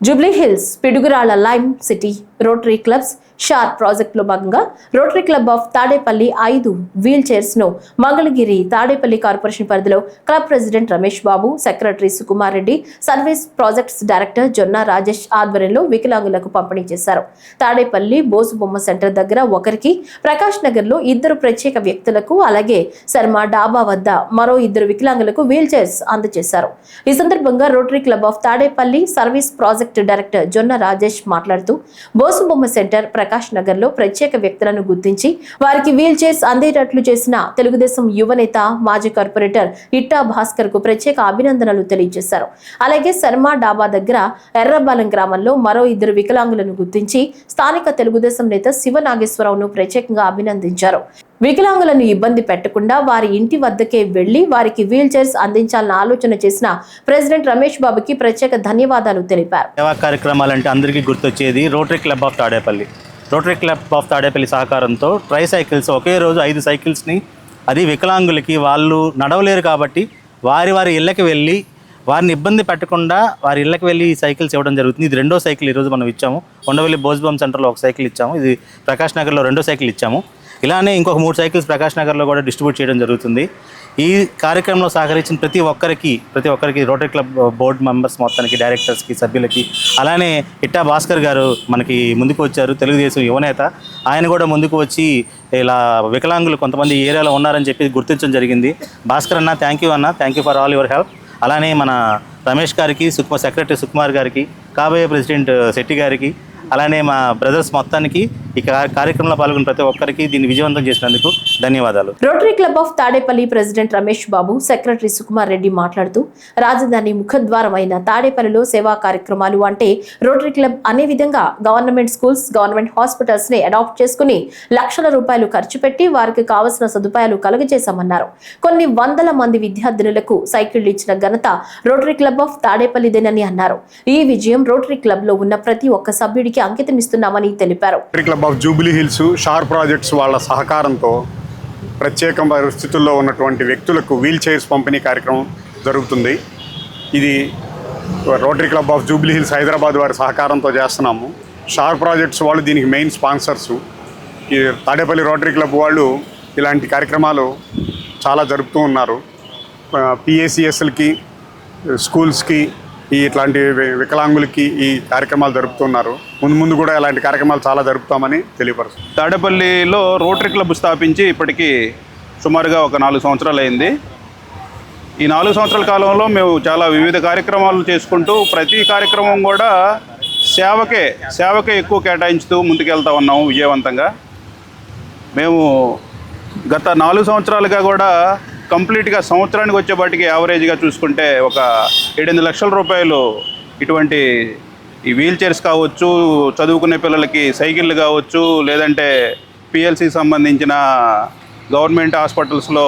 Jubilee Hills Piduguralla lime city rotary clubs share ప్రాజెక్టులో భాగంగా rotary club of Tadepalli ఐదు wheel చైర్స్ను మంగళగిరి తాడేపల్లి కార్పొరేషన్ పరిధిలో club president Ramesh Babu secretary Sukumar Reddy service projects director Jonna Rajesh ఆధ్వర్యంలో వికలాంగులకు పంపిణీ చేశారు. తాడేపల్లి బోసు బొమ్మ సెంటర్ దగ్గర ఒకరికి ప్రకాష్ నగర్లో ఇద్దరు ప్రత్యేక వ్యక్తులకు అలాగే శర్మ డాబా వద్ద మరో ఇద్దరు వికలాంగులకు వీల్ చైర్స్ అందజేశారు. ఈ సందర్భంగా rotary club of Tadepalli service project director Jonna Rajesh మాట్లాడుతూ బోసుబొమ్మ సెంటర్ ప్రకాష్ నగర్లో ప్రత్యేక వ్యక్తులను గుర్తించి వారికి వీల్ చైర్స్ అందేటట్లు చేసిన తెలుగుదేశం యువనేత మాజీ కార్పొరేటర్ ఇట్టా భాస్కర్కు ప్రత్యేక అభినందనలు తెలియజేశారు. అలాగే శర్మ డాబా దగ్గర ఎర్రబాలెం గ్రామంలో మరో ఇద్దరు వికలాంగులను గుర్తించి స్థానిక తెలుగుదేశం నేత శివ నాగేశ్వరరావును ప్రత్యేకంగా అభినందించారు. వికలాంగులను ఇబ్బంది పెట్టకుండా వారి ఇంటి వద్దకే వెళ్ళి వారికి వీల్ చైర్స్ అందించాలని ఆలోచన చేసిన ప్రెసిడెంట్ రమేష్ బాబుకి ప్రత్యేక ధన్యవాదాలు తెలిపారు. సేవా కార్యక్రమాలు అంటే అందరికీ గుర్తొచ్చేది rotary club of Tadepalli. Rotary club of Tadepalli సహకారంతో ట్రై సైకిల్స్ ఒకే రోజు ఐదు సైకిల్స్ని అది వికలాంగులకి వాళ్ళు నడవలేరు కాబట్టి వారి వారి ఇళ్ళకి వెళ్ళి వారిని ఇబ్బంది పెట్టకుండా వారి ఇళ్ళకి వెళ్ళి ఈ సైకిల్స్ ఇవ్వడం జరుగుతుంది. ఇది రెండో సైకిల్ ఈరోజు మనం ఇచ్చాము. కొండవల్లి బోజ్బామ్ సెంటర్లో ఒక సైకిల్ ఇచ్చాము. ఇది ప్రకాష్ నగర్లో రెండో సైకిల్ ఇచ్చాము. ఇలానే ఇంకొక మూడు సైకిల్స్ ప్రకాష్ నగర్లో కూడా డిస్ట్రిబ్యూట్ చేయడం జరుగుతుంది. ఈ కార్యక్రమంలో సహకరించిన ప్రతి ఒక్కరికి ప్రతి ఒక్కరికి రోటరీ క్లబ్ బోర్డు మెంబర్స్ మొత్తానికి డైరెక్టర్స్కి సభ్యులకి అలానే ఇట్టా భాస్కర్ గారు మనకి ముందుకు వచ్చారు తెలుగుదేశం యువనేత ఆయన కూడా ముందుకు వచ్చి ఇలా వికలాంగులు కొంతమంది ఏరియాలో ఉన్నారని చెప్పి గుర్తించడం జరిగింది. భాస్కర్ అన్న థ్యాంక్ యూ అన్న thank you for all your help అలానే మన రమేష్ గారికి సుకుమార్ సెక్రటరీ సుకుమార్ గారికి కాబోయే ప్రెసిడెంట్ శెట్టి గారికి అలానే మా బ్రదర్స్ మొత్తానికి ఈ కార్యక్రమంలో పాల్గొన్న ప్రతి ఒక్కరికి దీన్ని విజయవంతం చేసినందుకు ధన్యవాదాలు. Rotary club of Tadepalli president Ramesh Babu secretary Sukumar Reddy మాట్లాడుతూ రాజధాని ముఖద్వారమైన తాడేపల్లిలో సేవా కార్యక్రమాలు అంటే రోటరీ క్లబ్ అనే విధంగా గవర్నమెంట్ స్కూల్స్ గవర్నమెంట్ హాస్పిటల్స్ని అడాప్ట్ చేసుకుని లక్షల రూపాయలు ఖర్చు పెట్టి వారికి కావలసిన సదుపాయాలు కలుగజేశామన్నారు. కొన్ని వందల మంది విద్యార్థినులకు సైకిళ్ళు ఇచ్చిన ఘనత రోటరీ క్లబ్ ఆఫ్ తాడేపల్లిదేనని అన్నారు. ఈ విజయం రోటరీ క్లబ్లో ఉన్న ప్రతి ఒక్క సభ్యుడికి అంకితం ఇస్తున్నామని తెలిపారు. Club of Jubilee Hills share projects వాళ్ళ సహకారంతో ప్రత్యేక పరిస్థితుల్లో ఉన్నటువంటి వ్యక్తులకు వీల్ చైర్స్ పంపిణీ కార్యక్రమం జరుగుతుంది. ఇది rotary club of Jubilee Hills Hyderabad వారి సహకారంతో చేస్తున్నాము. షార్ ప్రాజెక్ట్స్ వాళ్ళు దీనికి మెయిన్ స్పాన్సర్సు ఈ తాడేపల్లి రోటరీ క్లబ్ వాళ్ళు ఇలాంటి కార్యక్రమాలు చాలా జరుపుతూ ఉన్నారు. పిఏసిఎస్ఎల్కి స్కూల్స్కి ఈ ఇట్లాంటి వి- వికలాంగులకి ఈ కార్యక్రమాలు జరుపుతున్నారు. ముందు ముందు కూడా ఇలాంటి కార్యక్రమాలు చాలా జరుపుతామని తెలియపరుస్తుంది తాడేపల్లిలో రోటరీ క్లబ్ స్థాపించి ఇప్పటికీ సుమారుగా ఒక నాలుగు సంవత్సరాలు అయింది. ఈ నాలుగు సంవత్సరాల కాలంలో మేము చాలా వివిధ కార్యక్రమాలు చేసుకుంటూ ప్రతి కార్యక్రమం కూడా సేవకే సేవకే ఎక్కువ కేటాయించుతూ ముందుకెళ్తా ఉన్నాము విజయవంతంగా. మేము గత నాలుగు సంవత్సరాలుగా కూడా కంప్లీట్గా సంవత్సరానికి వచ్చేపాటికి యావరేజ్గా చూసుకుంటే ఒక ఏడెనిమిది లక్షల రూపాయలు ఇటువంటి ఈ వీల్ చైర్స్ కావచ్చు చదువుకునే పిల్లలకి సైకిళ్ళు కావచ్చు లేదంటే పిఎల్సికి సంబంధించిన గవర్నమెంట్ హాస్పిటల్స్లో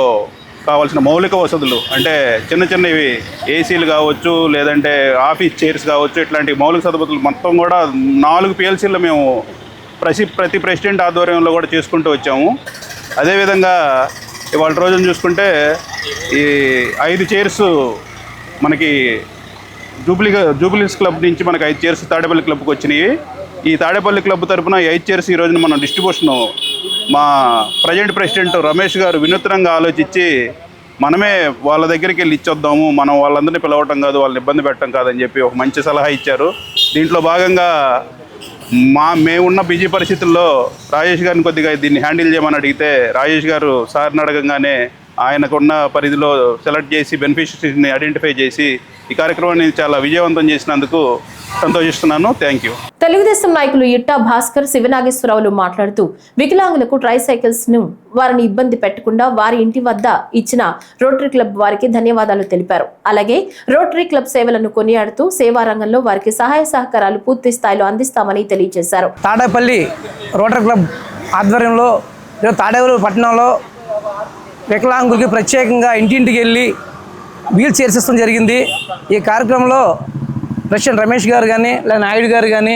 కావాల్సిన మౌలిక వసతులు అంటే చిన్న చిన్నవి ఏసీలు కావచ్చు లేదంటే ఆఫీస్ చైర్స్ కావచ్చు ఇట్లాంటి మౌలిక సదుపాయాలు మొత్తం కూడా నాలుగు పిఎల్సీలు మేము ప్రతి ప్రతి ప్రెసిడెంట్ ఆధ్వర్యంలో కూడా చేసుకుంటూ వచ్చాము. అదేవిధంగా ఇవాళ రోజున చూసుకుంటే ఈ ఐదు చైర్స్ మనకి జూబ్లీ జూబ్లీస్ క్లబ్ నుంచి మనకి ఐదు చైర్స్ తాడేపల్లి క్లబ్కి వచ్చినాయి ఈ తాడేపల్లి క్లబ్ తరపున ఈ ఐదు చైర్స్ ఈ రోజున మనం డిస్ట్రిబ్యూషన్ మా ప్రజెంట్ ప్రెసిడెంట్ రమేష్ గారు వినూత్నంగా ఆలోచించి మనమే వాళ్ళ దగ్గరికి వెళ్ళి ఇచ్చొద్దాము మనం వాళ్ళందరినీ పిలవటం కాదు వాళ్ళని ఇబ్బంది పెట్టడం కాదని చెప్పి ఒక మంచి సలహా ఇచ్చారు. దీంట్లో భాగంగా మా మేమున్న బిజీ పరిస్థితుల్లో రాజేష్ గారిని కొద్దిగా దీన్ని హ్యాండిల్ చేయమని అడిగితే రాజేష్ గారు సార్ని అడగంగానే ఆయనకున్న పరిధిలో సెలెక్ట్ చేసి బెనిఫిషరీని ఐడెంటిఫై చేసి ఈ కార్యక్రమాన్ని చాలా విజయవంతం చేసినందుకు సంతోషిస్తున్నాను. థ్యాంక్ యూ తెలుగుదేశం నాయకులు ఇట్టా భాస్కర్ శివనాగేశ్వరరావులు మాట్లాడుతూ వికలాంగులకు ట్రై సైకిల్స్ను వారిని ఇబ్బంది పెట్టకుండా వారి ఇంటి వద్ద ఇచ్చిన రోటరీ క్లబ్ వారికి ధన్యవాదాలు తెలిపారు. అలాగే రోటరీ క్లబ్ సేవలను కొనియాడుతూ సేవా రంగంలో వారికి సహాయ సహకారాలు పూర్తి స్థాయిలో అందిస్తామని తెలియజేశారు. తాడేపల్లి రోటరీ క్లబ్ ఆధ్వర్యంలో తాడేపల్లి పట్టణంలో వికలాంగులకి ప్రత్యేకంగా ఇంటింటికి వెళ్ళి వీల్ చైర్స్ ఇష్టం జరిగింది. ఈ కార్యక్రమంలో ప్రెసిడెంట్ రమేష్ గారు కానీ లేదా నాయుడు గారు కానీ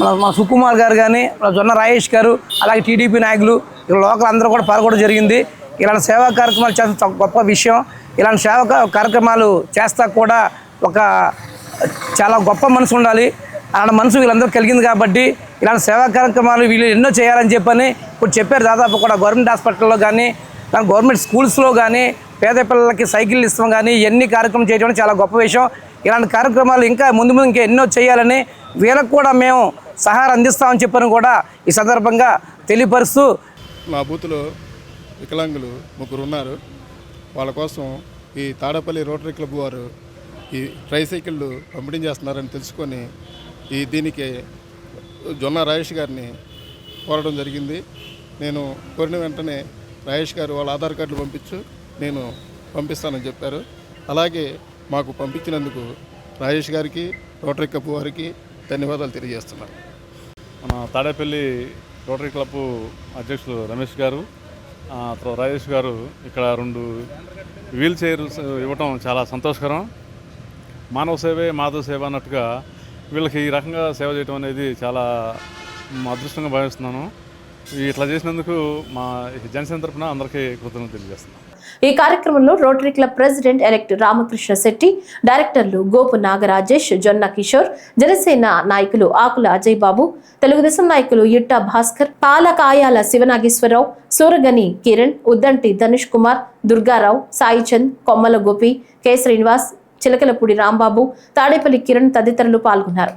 మన మన సుకుమార్ గారు కానీ మన జొన్న రాజేష్ గారు అలాగే టీడీపీ నాయకులు ఇక్కడ లోకల్ అందరూ కూడా పాల్గొనడం జరిగింది. ఇలాంటి సేవా కార్యక్రమాలు చేస్తే గొప్ప విషయం. ఇలాంటి సేవా కార్యక్రమాలు చేస్తా కూడా ఒక చాలా గొప్ప మనసు ఉండాలి. అలాంటి మనసు వీళ్ళందరూ కలిగింది కాబట్టి ఇలాంటి సేవా కార్యక్రమాలు వీళ్ళు ఎన్నో చేయాలని చెప్పని ఇప్పుడు చెప్పారు. దాదాపు కూడా గవర్నమెంట్ హాస్పిటల్లో కానీ కానీ గవర్నమెంట్ స్కూల్స్లో కానీ పేద పిల్లలకి సైకిల్ ఇస్తాం కానీ ఎన్ని కార్యక్రమం చేయడం చాలా గొప్ప విషయం. ఇలాంటి కార్యక్రమాలు ఇంకా ముందు ముందు ఇంకా ఎన్నో చేయాలని వీళ్ళకు కూడా మేము సహాయం అందిస్తామని చెప్పని కూడా ఈ సందర్భంగా తెలియపరుస్తూ మా బూత్లో వికలాంగులు ముగ్గురు ఉన్నారు. వాళ్ళ కోసం ఈ తాడపల్లి రోటరీ క్లబ్ వారు ఈ ట్రైసైకిళ్ళు పంపిణీ చేస్తున్నారని తెలుసుకొని ఈ దీనికి జొన్న రాజేష్ గారిని కోరడం జరిగింది. నేను కోరిన వెంటనే రాజేష్ గారు వాళ్ళ ఆధార్ కార్డులు పంపించు నేను పంపిస్తానని చెప్పారు. అలాగే మాకు పంపించినందుకు రాజేష్ గారికి రోటరీ క్లబ్ వారికి ధన్యవాదాలు తెలియజేస్తున్నాను. మన తాడేపల్లి రోటరీ క్లబ్ అధ్యక్షులు రమేష్ గారు తర్వాత రాజేష్ గారు ఇక్కడ రెండు వీల్ చైర్స్ ఇవ్వటం చాలా సంతోషకరం. మానవ సేవే మాధవ సేవ అన్నట్టుగా వీళ్ళకి ఈ రకంగా సేవ చేయడం అనేది చాలా అదృష్టంగా భావిస్తున్నాను. ఇట్లా చేసినందుకు మా జనసేన తరఫున అందరికీ కృతజ్ఞతలు తెలియజేస్తున్నాను ఈ కార్యక్రమంలో rotary club president elect Ramakrishna Shetty డైరెక్టర్లు గోపు నాగరాజేష్ జొన్న కిషోర్ జనసేన నాయకులు ఆకుల అజయ్ బాబు తెలుగుదేశం నాయకులు ఇట్టా భాస్కర్ పాలకాయాల శివనాగేశ్వరరావు సూరగని కిరణ్ ఉద్దంటి ధనుష్ కుమార్ దుర్గారావు సాయిచంద్ కొమ్మల గోపి కె శ్రీనివాస్ చిలకలపూడి రాంబాబు తాడేపల్లి కిరణ్ తదితరులు పాల్గొన్నారు.